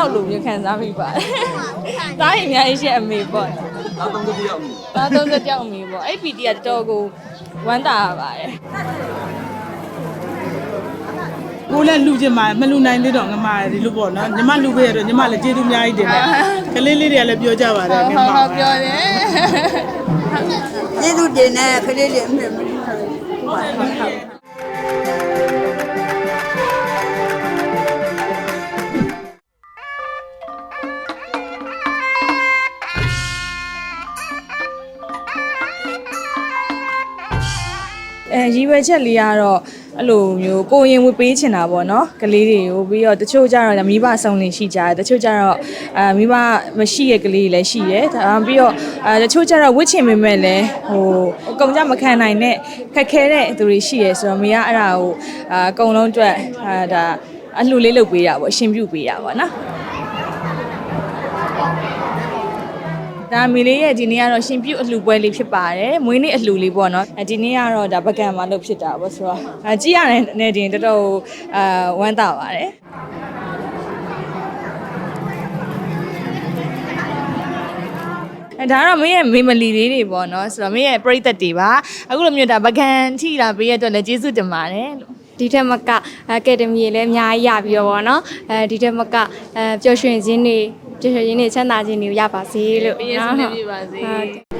ယောက်လိုမျိုးခံစားမိပါတယ်။သားရင်အများကြီးရှိအမေပေါ့နောက်သုံးတစ်ယောက်။သား30ယောက်အမေပေါ့။အဲ့ PT ကတော်တော်ကိုဝမ်းသာရပါတယ်ကိုလည်းလူချင်းမှာမလူနိုင်သေးတော့ငမဒီလိုပေါ့နော်ညီမလူပေးရတော့ညီမလည်းကျေးဇူးအများကြီးတင်တယ်ကလေးလေးတွေကလည်းပြောကြပါ။တယ်ဟုတ်ငဟုတ်မဟုတ်ပြောတယ်ကျေးဇူးတင်တဲ့ခလေးလေးအမေမလို့။အဲ ရီးဝဲချက်လေးကတော့အဲ့လိုမျိုးကိုရင်ဝေပေးချင်တာပေါ့နော်။ကလေးတွေကိုပြီးတော့တချို့ကျတော့မိဘဆောင်နေရှိကြတယ်။တချို့ကျတော့အာမိဘမရှိရဲ့ကလေးတွေလည်းရှိတယ်။ဒါပြီးတော့အဲတချို့ကျတော့ဝစ်ချင်ပေမဲ့လည်းဟိုအကုန်ကြမခံနိုင်တဲ့ခက်ခဲတဲ့သူတွေရှိရဲဆိုတော့မိကအဲ့ဒါကိုအာအကုန်လုံးအတွက်အာဒါအလှလေးလုပ်ပေးတာပေါ့အရှင်ပြုပေးတာပေါ့နော်။ ဒါမီလေးရဲ့ဒီနေ့ကတော့ရှင်ပြုတ်အလှပွဲလေးဖြစ်ပါတယ်မွေးနေ့အလှလေးပေါ့နော်အဲဒီနေ့ကတော့ဒါပကံမှာလုပ်ဖြစ်တာပေါ့ဆိုတော့အဲကြည့်ရတယ်နေတင်တော်တော်အာဝမ်းသာပါတယ်အဲဒါကတော့မင်းရဲ့မေမလီလေးတွေပေါ့နော်ဆိုတော့မင်းရဲ့ပရိသတ်တွေပါအခုလိုမျိုးဒါပကံထိလာပေးရတဲ့အတွက်လည်းကျေးဇူးတင်ပါတယ်လို့ဒီထက်မကအကယ်ဒမီလည်းအများကြီးရပြီးတော့ဗောနော်အဲဒီထက်မကအဲပျော်ရွှင်ခြင်းတွေ ပျော်ရွှင်ခြင်းတွေချမ်းသာခြင်းတွေရပါစေလို့ပြည့်စုံနေပြီပါစေဟုတ်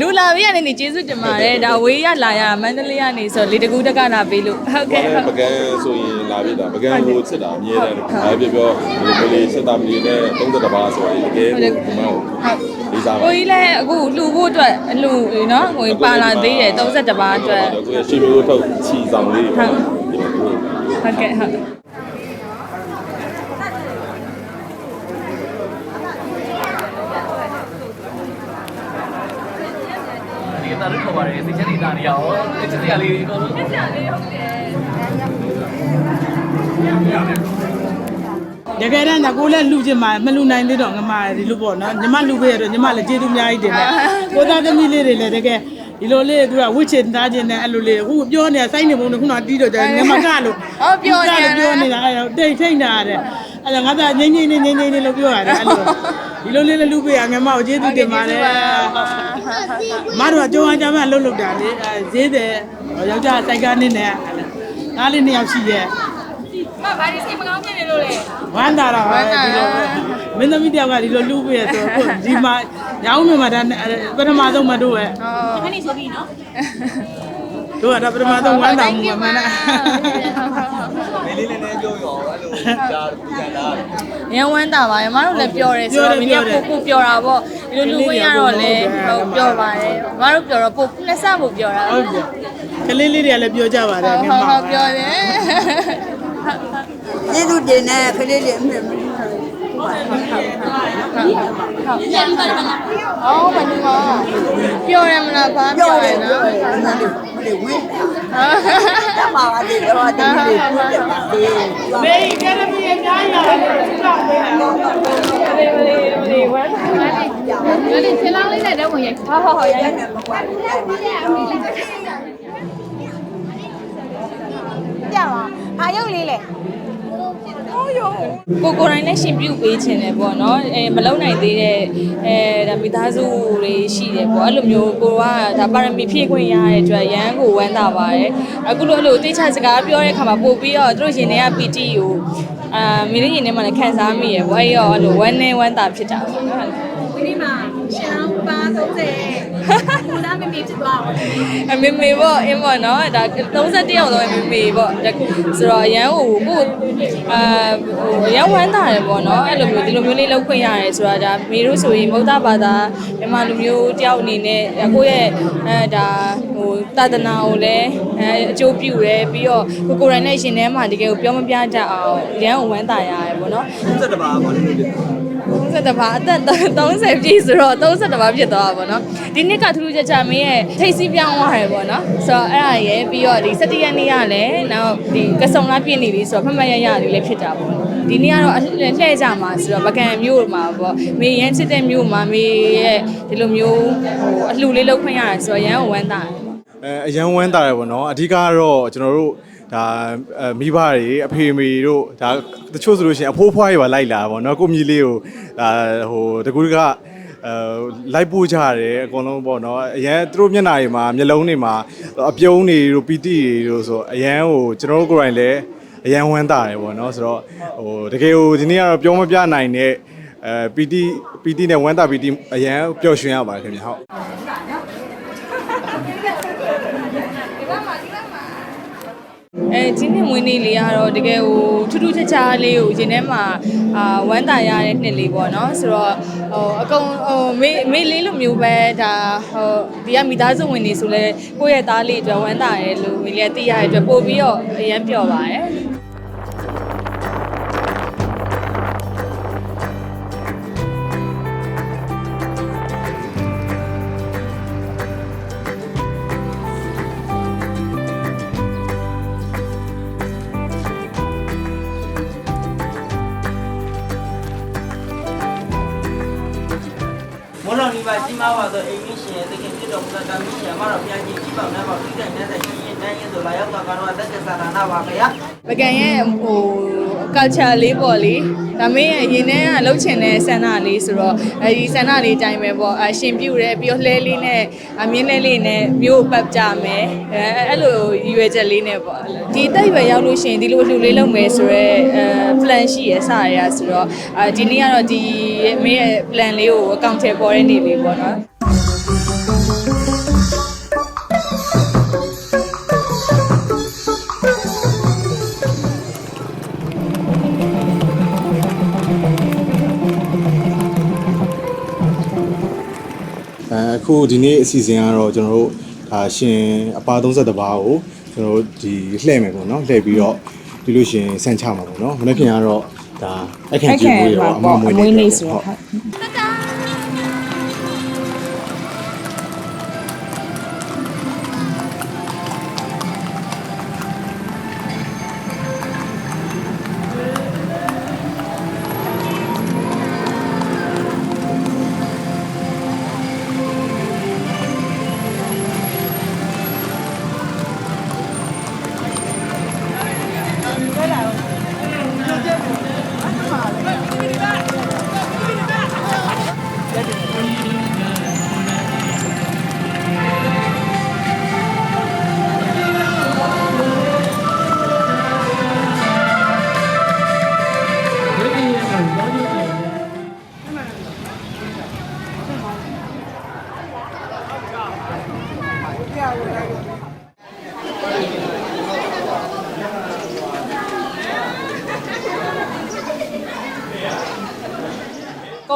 လူလာပေးရနေနေကျေးဇူးတင်ပါတယ်ဒါဝေးရလာရမန္တလေးကနေဆိုလေတကူတက်ကလာပေးလို့ဟုတ်ကဲ့ဟုတ်ပကံဆိုရင်လာပြီတာပကံကိုစစ်တာအမြဲတမ်းဒါပြပြောဒီလိုလေးစစ်တာမီနဲ့30ပါးဆိုရင်တကယ်ကိုဒီမောက်လေးစားပါကိုကြီးလည်းအခုလှူဖို့အတွက်အလှူနော်ကိုကြီးပါလာသေးတယ်32ပါးအတွက်ကိုရရှိမျိုးထုတ်ချီဆောင်လေးဟုတ် ဟုတ်ကဲ့ဟုတ်ဒီတာတို့ခေါ်ပါတယ်စိတ်ချက်နေတာနေရအောင်စိတ်ချက်ရလေးအကုန်လုံးစိတ်ချက်လေးဟုတ်တယ်တကယ်တမ်းကကိုလည်းလူချင်းမှာမလူနိုင်သေးတော့ငမဒီလိုပေါ့နော်ညီမလူပေးရတော့ညီမလည်းကျေးဇူးအများကြီးတင်တယ်ကိုသားသမီးလေးတွေလည်းတကယ် ဒီလိုလေးသူကဝစ်ချင်သားချင်းနဲ့အဲ့လိုလေးအခုပြောနေတာစိုက်နေပုံနဲ့ခုနတီးတော့တယ်ငမကလို့ပြောနေတာအဲ့တော့တိတ်ထိတ်နေတာတဲ့အဲ့တော့ငါသားငိမ့်ငိမ့်နေငိမ့်ငိမ့်နေလို့ပြောရတယ်အဲ့လိုဒီလိုလေးလည်းလူပေးရငမကိုကျေးဇူးတင်ပါတယ်မတို့ကကြောင်းကြမ်းလှုပ်လှုပ်တာလေဈေးတယ်ယောက်ျားစိုက်ကားနေနဲ့ငါးလေးနှစ်ယောက်ရှိရဲ့မဘာဒီစိတ်မကောင်းဖြစ်နေလို့လေဝမ်းသာတာပဲဒီလိုမင်းသမီးတယောက်ကဒီလိုလူပေးရဆိုတော့ဒီမှာ ရောင်းနေမှာဒါပထမဆုံးမတို့ရဲ့ခဏနေဆိုပြီးနော်တို့ကတော့ပထမဆုံးဝမ်းသာမှုပဲမနဲ့လေးလေးလေးပြောရောအဲ့လိုဒါပကံလာရန်ဝမ်းတာပါရမတို့လည်းပြောတယ်ဆိုတော့မင်းကပို့ပို့ပြောတာပေါ့ဒီလိုလူဝင်ရတော့လေဟုတ်ပြောပါတယ်မတို့ပြောတော့ပို့နှစ်ဆပို့ပြောတာဟုတ်ပြီကလေးလေးတွေကလည်းပြောကြပါတယ်ဟုတ်ငဟုတ်မဟုတ်ပြောတယ်ကျေးဇူးတင်တဲ့ခလေးလေးအမေမလို့ အော်ဘယ်လိုလဲပြောရမလားဘာပြောရနော်ဒီဝင်းတမပါသေးတော့ဒီလေးကိုပြပါသေးမေးကရမီအများကြီးရတယ်ကြောက်ပေးတာလေးလေးလေးဝမ်းဒီလေးချလောင်းလေးနဲ့တော့ဝင်ရိုက်ဟောဟောဟောရိုင်းပြပါအာရုပ်လေးလေ ကိုကိုတိုင်းလည်းရှင်ပြုတ်ပေးခြင်းတယ်ပေါ့နော်အဲမလုံနိုင်သေးတဲ့အဲဒါမိသားစုတွေရှိတယ်ပေါ့အဲ့လိုမျိုးကိုကဒါပါရမီဖြည့်ခွင့်ရတဲ့အတွက်ရန်ကိုဝမ်းသာပါတယ်အခုလိုအဲ့လိုတိတ်ချစကားပြောတဲ့အခါမှာပို့ပြီးတော့သူတို့ရင်ထဲက PT ကိုအာမိလေးရင်ထဲမှာလည်းခံစားမိရပေါ့အဲ့ရောအဲ့လိုဝမ်းနဲ့ဝမ်းသာဖြစ်တာပေါ့နော်ဒီနေ့မှာ ရှင်အောင်ပါ30ဘူလာမမေဖြစ်သွားအောင်အမေမေပေါ့အင်းပေါ့နော်ဒါ31ယောက်တော့အမေမေပေါ့ဒါဆိုတော့အရန်ဟိုကိုအာဟိုအရန်ဝမ်းသာတယ်ပေါ့နော်အဲ့လိုမျိုးဒီလိုမျိုးလေးလောက်ခွင့်ရတယ်ဆိုတော့ဒါမေတို့ဆိုရင်မုဒ္ဒဘာသာမြန်မာလူမျိုးတယောက်အနေနဲ့ကိုယ့်ရဲ့အဲဒါဟိုသာသနာကိုလည်းအဲအကျိုးပြုတယ်ပြီးတော့ကိုကိုယ်တိုင်နဲ့ရှင်ထဲမှာတကယ်ကိုပြောမပြတတ်အောင်အရန်ဝမ်းသာရတယ်ပေါ့နော်30ပါးပါလို့ ပြ30ပါအသက်30ပြည့်ဆိုတော့30ပါဖြစ်သွားတာပေါ့နော်ဒီနှစ်ကထူးထူးခြားခြားမင်းရဲ့ထိတ်စီးပြောင်းသွားတယ်ပေါ့နော်ဆိုတော့အဲ့ဒါရဲ့ပြီးတော့ဒီ17ရက်နေ့ကလည်းနောက်ဒီကစုံလားပြည့်နေပြီဆိုတော့ဖတ်မှတ်ရရလေးလည်းဖြစ်တာပေါ့ဒီနေ့ကတော့အလှည့်ကြမှာဆိုတော့ပကံမျိုးမှာပေါ့မေရန်ချစ်တဲ့မျိုးမှာမေရဲ့ဒီလိုမျိုးဟိုအလှလေးလောက်ခွင့်ရတယ်ဆိုတော့ရန်ဝမ်းသာတယ်ပေါ့အဲအရန်ဝမ်းတာရယ်ပေါ့နော်အဓိကကတော့ကျွန်တော်တို့ ဒါအဲမိဘတွေအဖေအမေတို့ဒါတချို့ဆိုလို့ရှိရင်အဖိုးဖွားတွေပါလိုက်လာပါတော့ကိုမြီလေးကိုဒါဟိုတကူတကအဲလိုက်ပို့ကြရတယ်အကုန်လုံးပေါ့နော်အရန်သူတို့မျက်နှာတွေမှာမျက်လုံးတွေမှာအပြုံးတွေတို့ပီတိတွေတို့ဆိုအရန်ဟိုကျွန်တော်တို့ကိုယ်တိုင်လည်းအရန်ဝမ်းသာတယ်ပေါ့နော်ဆိုတော့ဟိုတကယ်ဟိုဒီနေ့ကတော့ပြောမပြနိုင်တဲ့အဲပီတိပီတိနဲ့ဝမ်းသာပီတိအရန်ပျော်ရွှင်ရပါတယ်ခင်ဗျဟုတ် အဲဒီနှစ်မွေးနေ့လေးကတော့တကယ်ဟိုထူးထူးခြားခြားလေးကိုရင်ထဲမှာအာဝမ်းသာရတဲ့နှစ်လေးပေါ့နော်ဆိုတော့ဟိုအကုန်ဟိုမေမေလေးလိုမျိုးပဲဒါဟိုဒီကမိသားစုဝင်နေဆိုလဲကိုယ့်ရဲ့သားလေးအတွက်ဝမ်းသာရဲလို့မေလေးကသိရတဲ့အတွက်ပို့ပြီးတော့အရင်ပျော်ပါတယ် မောတော်ဒီပါကြီးမားပါသောအိမ်မရှင်ရဲ့တခင်ဖြစ်တော်မူသောတာမီးရှင်မတော်ဘုရားကြီးကြီးပေါင်းနှံ့ပေါင်းတိကျနေတဲ့ရှင်ရင်တန်းရင်ဆိုလာရောက်တာကတော့တက်ကျစာနာနာပါဗျာပကံရဲ့ဟို culture လေးပေါ့လေဒါမင်းရဲ့ရင်ထဲကလှုပ်ချင်တဲ့ဆန္ဒလေးဆိုတော့အဲဒီဆန္ဒလေးအတိုင်းပဲပေါ့အရှင်ပြူတယ်ပြီးတော့လှဲလေးနဲ့အမြင့်လှဲလေးနဲ့မျိုးပတ်ကြမယ်အဲအဲ့လိုရည်ရွယ်ချက်လေးနဲ့ပေါ့ဒီတက်ရွယ်ရောက်လို့ရှိရင်ဒီလိုလှူလေးလုပ်မယ်ဆိုတော့အဲ plan ရှိရစရရဆိုတော့အဲဒီနေ့ကတော့ဒီမင်းရဲ့ plan လေးကိုအကောင့်ထဲပေါ်တဲ့နေ့လေးပေါ့နော်အဲအခုဒီနေ့အစီအစဉ်ကတော့ကျွန်တော်တို့ဒါရှင်အပါ30ပါးကိုကျွန်တော်တို့ဒီလှည့်မယ်ပေါ့နော်လှည့်ပြီးတော့ဒီလို့ရှင်ဆန်ချမှာပေါ့နော်မနေ့ပြန်ကတော့ဒါအခန့်ကြီးမွေးရောအမမွေးနေဆိုတော့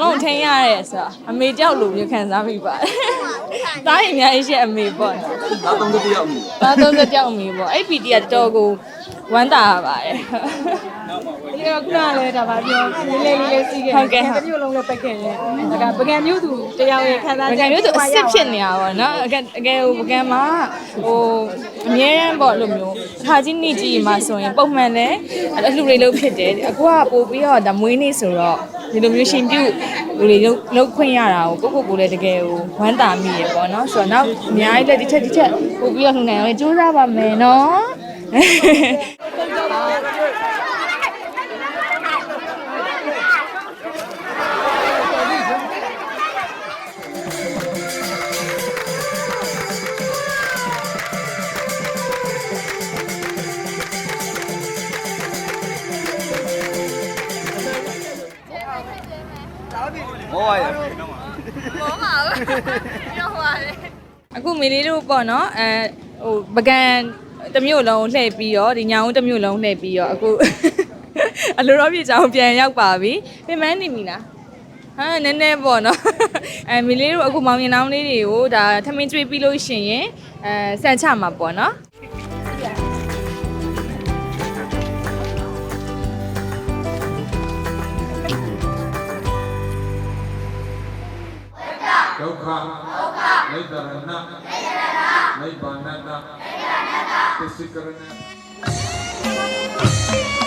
ကုန်လုံးထင်းရတယ်ဆိုတာအမေကြောက်လို့မျိုးခံစားမိပါတယ်။သားရင်များရှိအမေပေါ့နော်။သားသုံးတစ်ယောက်အမေ။သားသုံးတစ်ယောက်အမေပေါ့။အဲ့ပီတီကတော်တော်ကိုဝမ်းသာရပါတယ်။ဒီတော့ခုနကလည်းဒါပါပြောလေးလေးလေးလေးစီးခဲ့ဟုတ်ကဲ့ဟုတ်တမျိုးလုံးလည်းပက်ခဲ့တယ်ဒါကပကံမျိုးသူတရားရဲ့ခံစားပကံမျိုးသူအစ်စ်ဖြစ်နေတာပေါ့နော်အကယ်အကယ်ဟိုပကံမှာဟိုအမြဲတမ်းပေါ့လို့မျိုးခါကြီးနေကြီးမှာဆိုရင်ပုံမှန်လည်းအလှူတွေလုပ်ဖြစ်တယ်အခုကပို့ပြီးတော့ဒါမွေးနေ့ဆိုတော့ ဒီလိုမျိုးရှင်ပြုလူတွေလုပ်လုပ်ခွင့်ရတာကိုကိုကိုကိုလည်းတကယ်ဟိုဝမ်းသာမိရပေါ့နော်ဆိုတော့နောက်အများကြီးလည်းဒီချက်ဒီချက်ပို့ပြီးတော့လှူနိုင်အောင်ကြိုးစားပါမယ်နော် အခုမေလေးတို့ပေါ့နော်အဲဟိုပကံတစ်မျိုးလုံးလှည့်ပြီးတော့ဒီညောင်တစ်မျိုးလုံးလှည့်ပြီးတော့အခုအလိုတော်ပြချောင်းပြန်ရောက်ပါပြီပြင်မနေပြီလားဟာနည်းနည်းပေါ့နော်အဲမေလေးတို့အခုမောင်ရင်နောင်းလေးတွေကိုဒါထမင်းကျွေးပြီးလို့ရှိရင်အဲဆန်ချမှာပေါ့နော် ဒုက္ခဒုက္ခနိဗ္ဗာန်နိဗ္ဗာန်နိဗ္ဗာန်သစ္စိကရဏ